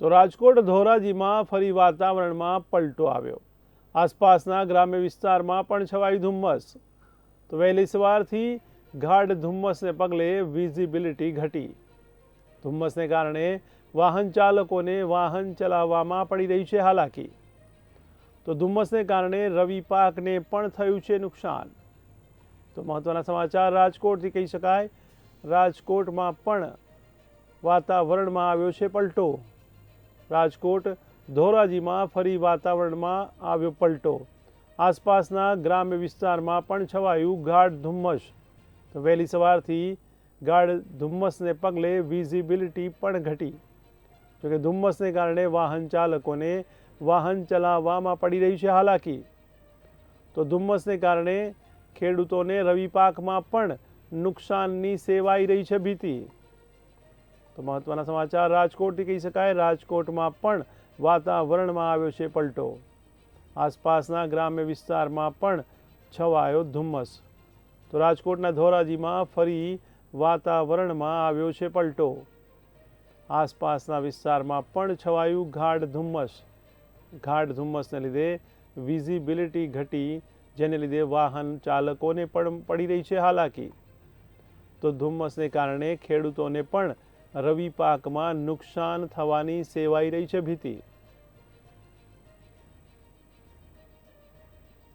તો રાજકોટ ધોરાજીમાં ફરી વાતાવરણમાં પલટો આવ્યો. આસપાસના ગ્રામ્ય વિસ્તારમાં પણ છવાયું ધુમ્મસ. તો વહેલી સવારથી ગાઢ ધુમ્મસને પગલે વિઝિબિલિટી ઘટી. ધુમ્મસને કારણે વાહન ચાલકોને વાહન ચલાવવામાં પડી રહી છે હાલાકી. તો ધુમ્મસને કારણે રવિ પાકને પણ થયું છે નુકસાન. તો મહત્ત્વના સમાચાર રાજકોટથી કહી શકાય. રાજકોટમાં પણ વાતાવરણમાં આવ્યો છે પલટો. રાજકોટ, ધોરાજીમાં ફરી વાતાવરણમાં આવ્યો પલટો. આસપાસના ગ્રામ્ય વિસ્તારમાં પણ છવાયું ગાઢ ધુમ્મસ. તો વહેલી સવારથી ગાઢ ધુમ્મસને પગલે વિઝિબિલિટી પણ ઘટી. જોકે ધુમ્મસને કારણે વાહન ચાલકોને વાહન ચલાવવામાં પડી રહી છે હાલાકી. તો ધુમ્મસને કારણે ખેડૂતોને રવિ પાકમાં પણ નુકસાનની સેવાઈ રહી છે ભીતિ. તો મહત્વના સમાચાર, રાજકોટથી કહી શકાય. રાજકોટમાં પણ વાતાવરણમાં આવ્યો છે પલટો. આસપાસના ગ્રામ્ય વિસ્તારમાં પણ છવાયો ધુમ્મસ. તો રાજકોટના ધોરાજીમાં ફરી વાતાવરણમાં આવ્યો છે પલટો. આસપાસના વિસ્તારમાં પણ છવાયું ગાઢ ધુમ્મસ. ગાઢ ધુમ્મસને લીધે વિઝિબિલિટી ઘટી, જેને લીધે વાહન ચાલકોને પણ પડી રહી છે હાલાકી. તો ધુમ્મસને કારણે ખેડૂતોને પણ રવિ પાકમાં નુકસાન થવાની સેવાઈ રહી છે ભીતિ.